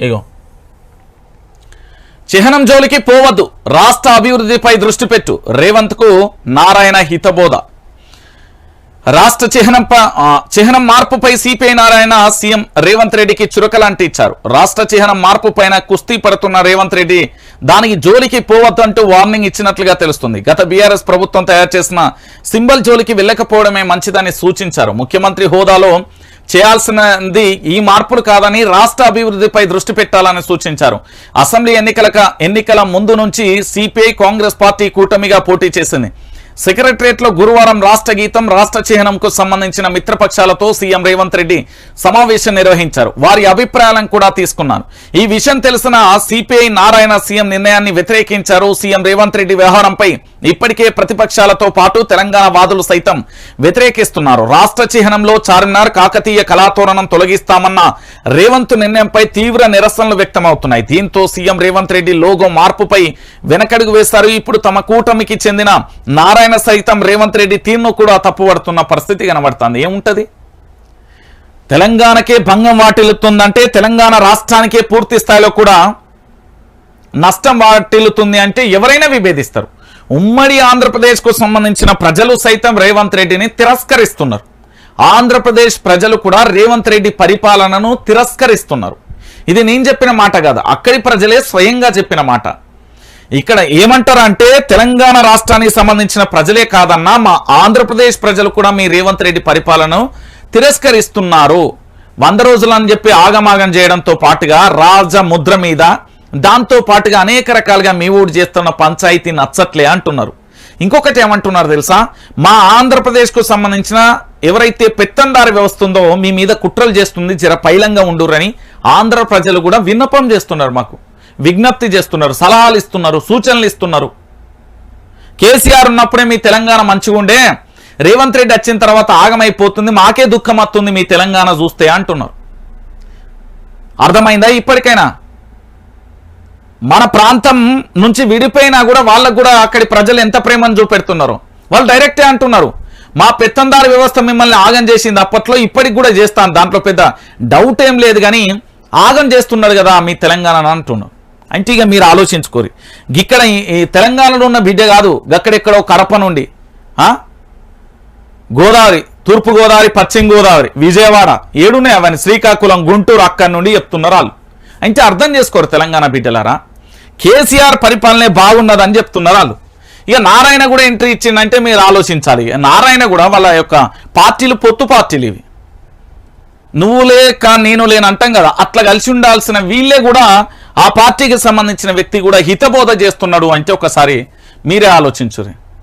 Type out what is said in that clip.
ఇగో. చిహ్నం జోలికి పోవద్దు. రాష్ట్ర అభివృద్ధిపై దృష్టి పెట్టు. రేవంత్కు నారాయణ హితబోధ. రాష్ట్ర చిహ్నం ప- చిహ్నం మార్పుపై సిపిఐ నారాయణ సీఎం రేవంత్ రెడ్డికి చురకలాంటి ఇచ్చారు. రాష్ట్ర చిహ్నం మార్పు పైన కుస్తీ పడుతున్న రేవంత్ రెడ్డి దానికి జోలికి పోవద్దు అంటూ వార్నింగ్ ఇచ్చినట్లుగా తెలుస్తుంది. గత బీఆర్ఎస్ ప్రభుత్వం తయారు చేసిన సింబల్ జోలికి వెళ్ళకపోవడమే మంచిదని సూచించారు. ముఖ్యమంత్రి హోదాలో చేయాల్సినది ఈ మార్పులు కాదని రాష్ట్ర అభివృద్ధిపై దృష్టి పెట్టాలని సూచించారు. అసెంబ్లీ ఎన్నికల ఎన్నికల ముందు నుంచి సిపిఐ కాంగ్రెస్ పార్టీ కూటమిగా పోటీ చేసింది. సెక్రటరియట్లో గురువారం రాష్ట్ర గీతం రాష్ట్ర చిహ్నంకు సంబంధించిన మిత్రపక్షాలతో సీఎం రేవంత్ రెడ్డి సమావేశం నిర్వహించారు. వారి అభిప్రాయాలను కూడా తీసుకున్నారు. ఈ విషయం తెలిసిన సిపిఐ నారాయణ సీఎం నిర్ణయాన్ని వ్యతిరేకించారు సీఎం రేవంత్ రెడ్డి వ్యవహారంపై ఇప్పటికే ప్రతిపక్షాలతో పాటు తెలంగాణ వాదులు సైతం వ్యతిరేకిస్తున్నారు. రాష్ట్ర చిహ్నంలో చార్మినార్ కాకతీయ కళాతోరణం తొలగిస్తామన్న రేవంత్ నిర్ణయంపై తీవ్ర నిరసనలు వ్యక్తమవుతున్నాయి. దీంతో సీఎం రేవంత్ రెడ్డి లోగో మార్పుపై వెనకడుగు వేశారు. ఇప్పుడు తమ కూటమికి చెందిన నారాయణ సైతం రేవంత్ రెడ్డి తీరును కూడా తప్పుపడుతున్న పరిస్థితి కనబడుతుంది. ఏముంటది? తెలంగాణకే భంగం వాటిల్లుతుందంటే తెలంగాణ రాష్ట్రానికే పూర్తి స్థాయిలో కూడా నష్టం వాటిల్లుతుంది అంటే ఎవరైనా విభేదిస్తారు. ఉమ్మడి ఆంధ్రప్రదేశ్కు సంబంధించిన ప్రజలు సైతం రేవంత్ రెడ్డిని తిరస్కరిస్తున్నారు. ఆంధ్రప్రదేశ్ ప్రజలు కూడా రేవంత్ రెడ్డి పరిపాలనను తిరస్కరిస్తున్నారు. ఇది నేను చెప్పిన మాట కాదు అక్కడి ప్రజలే స్వయంగా చెప్పిన మాట. ఇక్కడ ఏమంటారు అంటే తెలంగాణ రాష్ట్రానికి సంబంధించిన ప్రజలే కాదన్నా మా ఆంధ్రప్రదేశ్ ప్రజలు కూడా మీ రేవంత్ రెడ్డి పరిపాలనను తిరస్కరిస్తున్నారు. వంద రోజులు అని చెప్పి ఆగమాగం చేయడంతో పాటుగా రాజ ముద్ర మీద దాంతో పాటుగా అనేక రకాలుగా మీ ఊడు చేస్తున్న పంచాయతీ నచ్చట్లే అంటున్నారు. ఇంకొకటి ఏమంటున్నారు తెలుసా? మా ఆంధ్రప్రదేశ్కు సంబంధించిన ఎవరైతే పెత్తందారి వ్యవస్థ ఉందో మీ మీద కుట్రలు చేస్తుంది జర పైలంగా ఉండురని ఆంధ్ర ప్రజలు కూడా విన్నపం చేస్తున్నారు మాకు. విజ్ఞప్తి చేస్తున్నారు సలహాలు ఇస్తున్నారు సూచనలు ఇస్తున్నారు. కేసీఆర్ ఉన్నప్పుడే మీ తెలంగాణ మంచిగా ఉండే. రేవంత్ రెడ్డి వచ్చిన తర్వాత ఆగమైపోతుంది మాకే దుఃఖం వస్తుంది మీ తెలంగాణ చూస్తే అంటున్నారు. అర్థమైందా ఇప్పటికైనా? మన ప్రాంతం నుంచి విడిపోయినా కూడా వాళ్ళకు కూడా అక్కడి ప్రజలు ఎంత ప్రేమను చూపెడుతున్నారు? వాళ్ళు డైరెక్టే అంటున్నారు మా పెత్తందారి వ్యవస్థ మిమ్మల్ని ఆగం చేసింది అప్పట్లో ఇప్పటికి కూడా చేస్తాను. దాంట్లో పెద్ద డౌట్ ఏం లేదు కానీ ఆగం చేస్తున్నారు కదా మీ తెలంగాణ అంటున్నారు. అంటే ఇక మీరు ఆలోచించుకోరు. ఇక్కడ ఈ- తెలంగాణలో ఉన్న బిడ్డ కాదు గక్కడెక్కడో కడప నుండి గోదావరి తూర్పు గోదావరి పశ్చిమ గోదావరి విజయవాడ ఏడున్నాయి అవన్నీ. శ్రీకాకుళం గుంటూరు అక్కడి నుండి చెప్తున్నారు వాళ్ళు. అంటే అర్థం చేసుకోరు తెలంగాణ బిడ్డలారా. కేసీఆర్ పరిపాలనే బాగున్నదని చెప్తున్నారు వాళ్ళు. ఇక నారాయణ కూడా ఎంట్రీ ఇచ్చిందంటే మీరు ఆలోచించాలి. ఇక నారాయణ కూడా వాళ్ళ యొక్క పార్టీలు పొత్తు పార్టీలు ఇవి. నువ్వు లేక నేను లేని అంటాం కదా. అట్లా కలిసి ఉండాల్సిన వీళ్ళే కూడా ఆ పార్టీకి సంబంధించిన వ్యక్తి కూడా హితబోధ చేస్తున్నాడు అంటే ఒకసారి మీరే ఆలోచించురి